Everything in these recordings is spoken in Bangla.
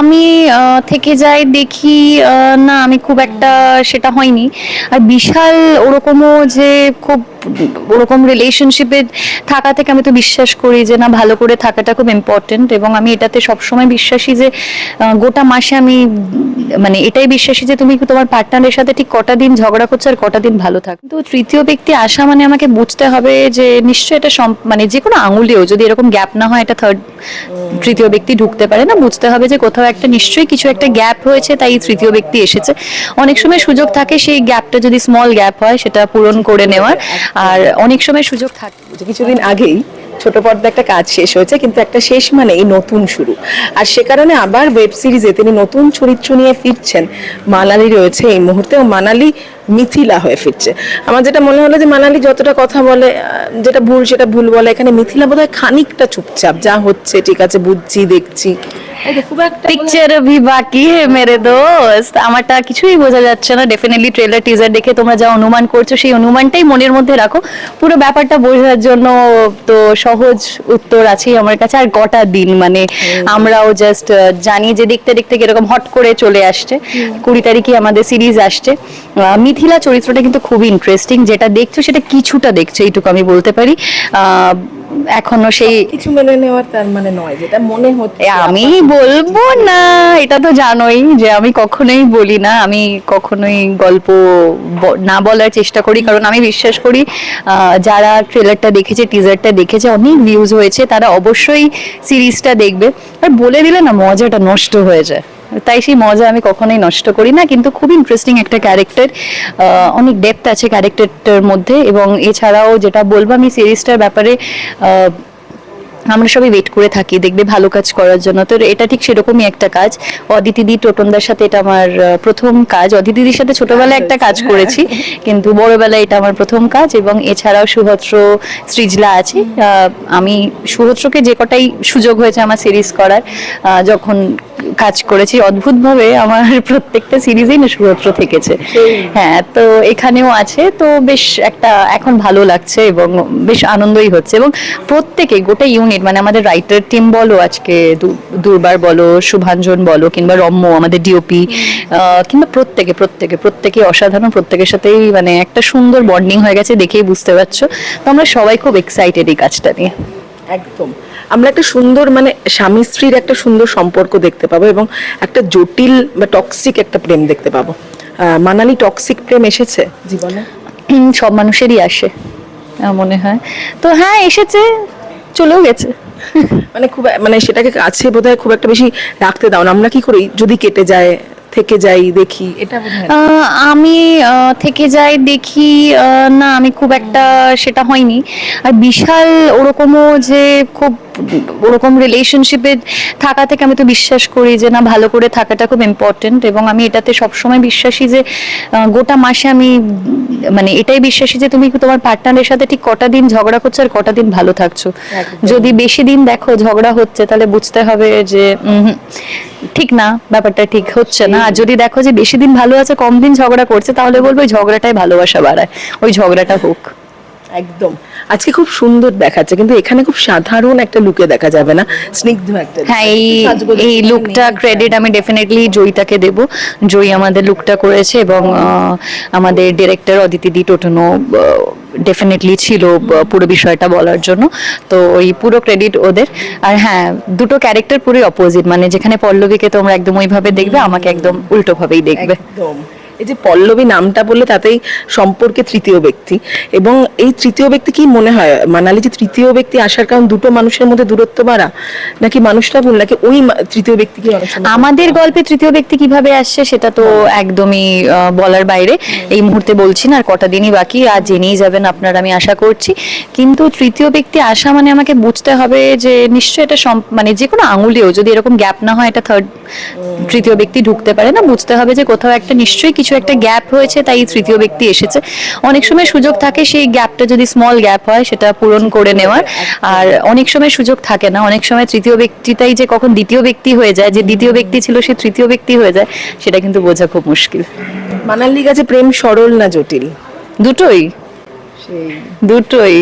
আমি থেকে যাই দেখি না, আমি খুব একটা সেটা হয়নি। আর বিশাল ওরকমও যে খুব ওরকম রিলেশনশিপে থাকা থেকে আমি তো বিশ্বাস করি যে, না, ভালো করে থাকাটা খুব ইম্পর্টেন্ট এবং আমি এটাতে সবসময় বিশ্বাসী যে গোটা মাসে আমি মানে এটাই বিশ্বাসী যে, তুমি তোমার পার্টনারের সাথে ঠিক কটা দিন ঝগড়া করছ আর কটা দিন ভালো থাক। তো তৃতীয় ব্যক্তি আসা মানে আমাকে বুঝতে হবে যে, নিশ্চয়ই এটা মানে যে কোনো আঙুলেও যদি এরকম গ্যাপ না হয়, এটা থার্ড তৃতীয় ব্যক্তি ঢুকতে পারে না। বুঝতে হবে যে, কোথাও একটা নিশ্চয়ই কিছু একটা গ্যাপ হয়েছে, তাই তৃতীয় ব্যক্তি এসেছে। অনেক সময় সুযোগ থাকে সেই গ্যাপটা যদি স্মল গ্যাপ হয়, সেটা পূরণ করে নেওয়ার। আর অনেক সময় সুযোগ থাকে কিছুদিন আগেই ছোট পর্দা একটা কাজ শেষ হয়েছে কিন্তু একটা শেষ মানে এই নতুন শুরু। আর সে কারণে আবার ওয়েব সিরিজে তিনি নতুন চরিত্র নিয়ে ফিরছেন। মানালি রয়েছে এই মুহূর্তে ও মানালি মিথিলা হয়ে ফিরছে। আমার যেটা মনে হলো যে মানালি যতটা কথা বলে যেটা ভুল সেটা ভুল বলে এখানে মিথিলা বোধহয় খানিকটা চুপচাপ। যা হচ্ছে ঠিক আছে বুঝছি দেখছি। পিকচার ভি বাকি হে মেরে দোস্ত। আমারটা কিছুই বোঝা যাচ্ছে না। ডেফিনেটলি ট্রেলার টিজার দেখে তোমরা যা অনুমান করছ সেই অনুমানটাই মনের মধ্যে রাখো। পুরো ব্যাপারটা বোঝার জন্য তো সহজ উত্তর আছেই আমার কাছে। আর কটা দিন মানে আমরাও জাস্ট জানি যে দেখতে দেখতে কীরকম হট করে চলে আসছে। কুড়ি তারিখে আমাদের সিরিজ আসছে। মিথিলা চরিত্রটা কিন্তু খুবই ইন্টারেস্টিং যেটা দেখছ সেটা কিছুটা দেখছ এইটুকু আমি বলতে পারি। আহ, এখনও সেই কিছু মেনে নেওয়ার তার মানে নয় যেটা মনে হচ্ছে আমি বলব না এটা তো জানোই যে আমি কখনোই বলি না আমি কখনোই গল্প না বলার চেষ্টা করি কারণ আমি বিশ্বাস করি যারা ট্রেলারটা দেখেছে টিজারটা দেখেছে অনেক ভিউজ হয়েছে তারা অবশ্যই সিরিজটা দেখবে। আর বলে দিলে না মজাটা নষ্ট হয়ে যায়। তাই সেই মজা আমি কখনোই নষ্ট করি না, কিন্তু খুব ইন্টারেস্টিং একটা ক্যারেক্টার অনেক ডেপথ আছে ক্যারেক্টারটার মধ্যে এবং এছাড়াও যেটা বলব আমি সিরিজটার ব্যাপারে আমরা সবাই ওয়েট করে থাকি দেখবে ভালো কাজ করার জন্য। তো এটা ঠিক সেরকমই একটা কাজ। অদিতিদি টোটনদার সাথে এটা আমার প্রথম কাজ। অদিতিদির সাথে ছোটবেলায় একটা কাজ করেছি কিন্তু বড়বেলায় এটা আমার প্রথম কাজ এবং এছাড়াও সুহত্র সৃজলা আছে। আমি সুহত্রকে যে কটাই সুযোগ হয়েছে আমার সিরিজ করার যখন কাজ করেছি অদ্ভুতভাবে আমার প্রত্যেকটা সিরিজেই না সুহত্র থেকেছে। হ্যাঁ তো এখানেও আছে। তো বেশ একটা এখন ভালো লাগছে এবং বেশ আনন্দই হচ্ছে এবং প্রত্যেকে গোটা ইউনিট মানে আমাদের রাইটার টিম বলো আজকে দুর্বার বলো শুভাঞ্জন বলো কিংবা রম্য আমাদের ডিওপি কিংবা প্রত্যেকে প্রত্যেকে প্রত্যেকে অসাধারণ প্রত্যেকের সাথেই মানে একটা সুন্দর বন্ডিং হয়ে গেছে দেখেই বুঝতে পারছ। তো আমরা সবাই খুব এক্সাইটেড এই কাজটা নিয়ে। একদম। আমরা একটা সুন্দর মানে স্বামী স্ত্রীর একটা সুন্দর সম্পর্ক দেখতে পাবো এবং একটা জটিল বা টক্সিক একটা প্রেম দেখতে পাবো। মানালি টক্সিক প্রেম এসেছে জীবনে? সব মানুষেরই আসে মনে হয়। তো হ্যাঁ এসেছে। চলেও গেছে। মানে খুব মানে সেটাকে কাছে বোধহয় খুব একটা বেশি রাখতে দাও না। আমরা কি করি? যদি কেটে যায় থেকে যাই দেখি। এটা আমি থেকে যাই দেখি না আমি খুব একটা সেটা হয়নি। আর বিশাল ওরকমও যে খুব ওরকম রিলেশনশিপে থাকা থেকে আমি তো বিশ্বাস করি যে না ভালো করে থাকাটা খুব ইম্পর্টেন্ট এবং আমি এটাতে সবসময় বিশ্বাসী যে গোটা মাসে আমি মানে এটাই বিশ্বাসী যে তুমি তোমার পার্টনারের সাথে ঠিক কটা দিন ঝগড়া করছ আর কটা দিন ভালো থাকছো। যদি বেশি দিন দেখো ঝগড়া হচ্ছে তাহলে বুঝতে হবে যে ঠিক না ব্যাপারটা ঠিক হচ্ছে না। আর যদি দেখো যে বেশি দিন ভালো আছে কম দিন ঝগড়া করছে তাহলে বলব ওই ঝগড়াটাই ভালোবাসা বাড়ায়। ওই ঝগড়াটা হোক। একদম। আজকে খুব সুন্দর দেখাচ্ছে কিন্তু এখানে খুব সাধারণ একটা লুকে দেখা যাবে না? স্নিগ্ধ একটা হ্যাঁ এই এই লুকটা ক্রেডিট আমি ডেফিনেটলি জয়ীটাকে দেব। জয়ী আমাদের লুকটা করেছে এবং আমাদের ডিরেক্টর অদিতি দি টোটনো ডেফিনেটলি ছিল পুরো বিষয়টা বলার জন্য। তো ওই পুরো ক্রেডিট ওদের। আর হ্যাঁ দুটো ক্যারেক্টার পুরোই অপোজিট মানে যেখানে পল্লবীকে তোমরা একদম ওইভাবে দেখবে, আমাকে একদম উল্টোভাবেই দেখবে। একদম। এই যে পল্লবী নামটা বললে তাতেই সম্পর্কে তৃতীয় ব্যক্তি। এবং এই তৃতীয় ব্যক্তি কি মনে হয়? মানালি যে তৃতীয় ব্যক্তি আসার কারণ দুটো মানুষের মধ্যে দূরত্ব বাড়া নাকি মানুষটা ভুল? নাকি ওই তৃতীয় ব্যক্তি কি আমাদের গল্পে তৃতীয় ব্যক্তি কীভাবে আসছে সেটা তো একদমই বলার বাইরে। এই মুহূর্তে বলছি না আর কটা দিনই বাকি আর জেনেই যাবেন আপনারা আমি আশা করছি। কিন্তু তৃতীয় ব্যক্তি আসা মানে আমাকে বুঝতে হবে যে নিশ্চয়ই এটা সম- মানে যে কোনো আঙুলেও যদি এরকম গ্যাপ না হয় এটা থার্ড তৃতীয় ব্যক্তি ঢুকতে পারে না। বুঝতে হবে যে কোথাও একটা নিশ্চয়ই কিছু একটা গ্যাপ হয়েছে তাই তৃতীয় ব্যক্তি এসেছে। অনেক সময় সুযোগ থাকে সেই গ্যাপটা যদি স্মল গ্যাপ হয় সেটা পূরণ করে নেওয়ার। আর অনেক সময় সুযোগ থাকে না। অনেক সময় তৃতীয় ব্যক্তিটাই যে কখন দ্বিতীয় ব্যক্তি হয়ে যায় যে দ্বিতীয় ব্যক্তি ছিল সে তৃতীয় ব্যক্তি হয়ে যায় সেটা কিন্তু বোঝা খুব মুশকিল। মানালির কাছে প্রেম সরল না জটিল? দুটোই। দুটোই।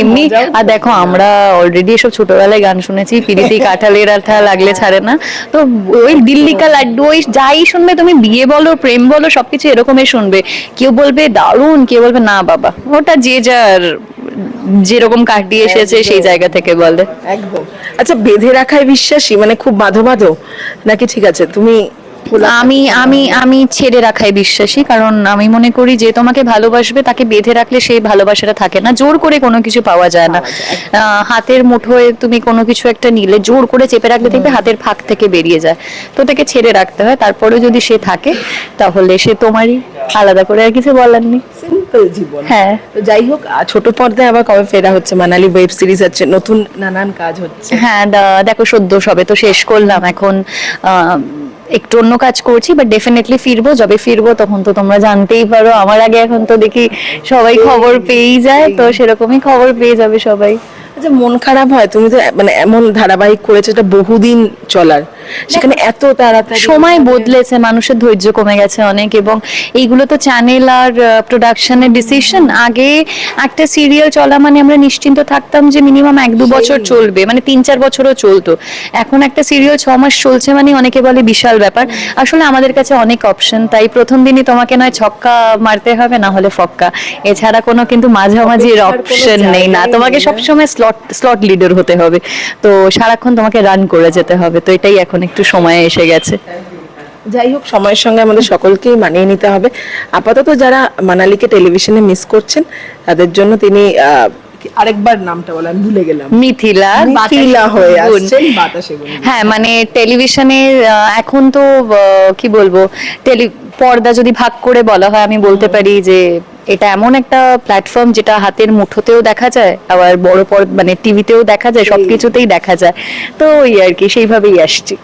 এমনি আর দেখো আমরা অলরেডি এসব ছোটবেলায় গান শুনেছি পিরিতি কাঁঠালের আঠা লাগলে ছাড়ে না। তো ওই দিল্লি কা লাড্ডু ওই যাই শুনবে তুমি বিয়ে বলো প্রেম বলো সবকিছু এরকমই শুনবে। কেউ বলবে দারুণ কেউ বলবে না বাবা। ওটা যে যার যেরকম কাটিয়ে এসেছে সেই জায়গা থেকে বলে। একদম। আচ্ছা বেঁধে রাখায় বিশ্বাসী মানে খুব বাঁধো বাঁধো নাকি ঠিক আছে তুমি আমি আমি আমি ছেড়ে রাখায় বিশ্বাসী কারণ আমি মনে করি যে তোমাকে ভালোবাসবে তাকে বেঁধে রাখলে সেই ভালোবাসাটা থাকে না। জোর করে কোনো কিছু পাওয়া যায় না। হাতের মুঠোয় তুমি কোনো কিছু একটা নিলে জোর করে চেপে রাখলে দেখবে হাতের ফাঁক থেকে বেরিয়ে যায়। তো তাকে ছেড়ে রাখতে হয়। তারপরে যদি সে থাকে তাহলে সে তোমারই। আলাদা করে আর কিছু বলার নেই। সিম্পল জীবন। হ্যাঁ। তো যাই হোক ছোট পর্দায় আবার কবে ফেরা হচ্ছে? মানালি ওয়েব সিরিজ আছে নতুন নানান কাজ হচ্ছে। হ্যাঁ দেখো সদ্য সবে তো শেষ করলাম। এখন একটু অন্য কাজ করছি বাট ডেফিনেটলি ফিরবো। যবে ফিরবো তখন তো তোমরা জানতেই পারো। আমার আগে এখন তো দেখি সবাই খবর পেয়েই যায় তো সেরকমই খবর পেয়ে যাবে সবাই। আচ্ছা মন খারাপ হয়? তুমি তো মানে এমন ধারাবাহিক করেছ এটা বহুদিন চলার। সেখানে এত তাড়াতাড়ি সময় বদলেছে মানুষের ধৈর্য কমে গেছে অনেক এবং এইগুলো তো চ্যানেল আর প্রোডাকশনের ডিসিশন আগে একটা সিরিয়াল চলা মানে আমরা নিশ্চিন্ত থাকতাম যে মিনিমাম এক দু বছর চলবে মানে তিন চার বছরও চলতো। এখন একটা সিরিয়াল ছ মাস চলছে মানে অনেকে বলে বিশাল ব্যাপার। আসলে আমাদের কাছে অনেক অপশন তাই প্রথম দিনই তোমাকে নয় ছক্কা মারতে হবে না হলে ফক্কা। এছাড়া কোনো কিন্তু মাঝামাঝি অপশন নেই না। তোমাকে সবসময় স্লট স্লট লিডার হতে হবে। তো সারাক্ষণ তোমাকে রান করে যেতে হবে। তো এটাই এখন একটু সময় এসে গেছে। যাই হোক সময়ের সঙ্গে আমাদের সকলকেই মানিয়ে নিতে হবে। আপাতত যারা মানালিকে টেলিভিশনে মিস করছেন তাদের জন্য তিনি আরেকবার নামটা বলেন ভুলে গেলাম। মিথিলা মিথিলা হয়ে আসছেন বাতাসে হ্যাঁ মানে টেলিভিশনে এখন তো কি বলব টেলি পর্দা যদি ভাগ করে বলা হয় আমি বলতে পারি যে এটা এমন একটা প্ল্যাটফর্ম যেটা হাতের মুঠোতেও দেখা যায় আবার বড় পর মানে টিভিতেও দেখা যায় সবকিছুতেই দেখা যায়। তো ওই আর কি সেইভাবেই আসছি।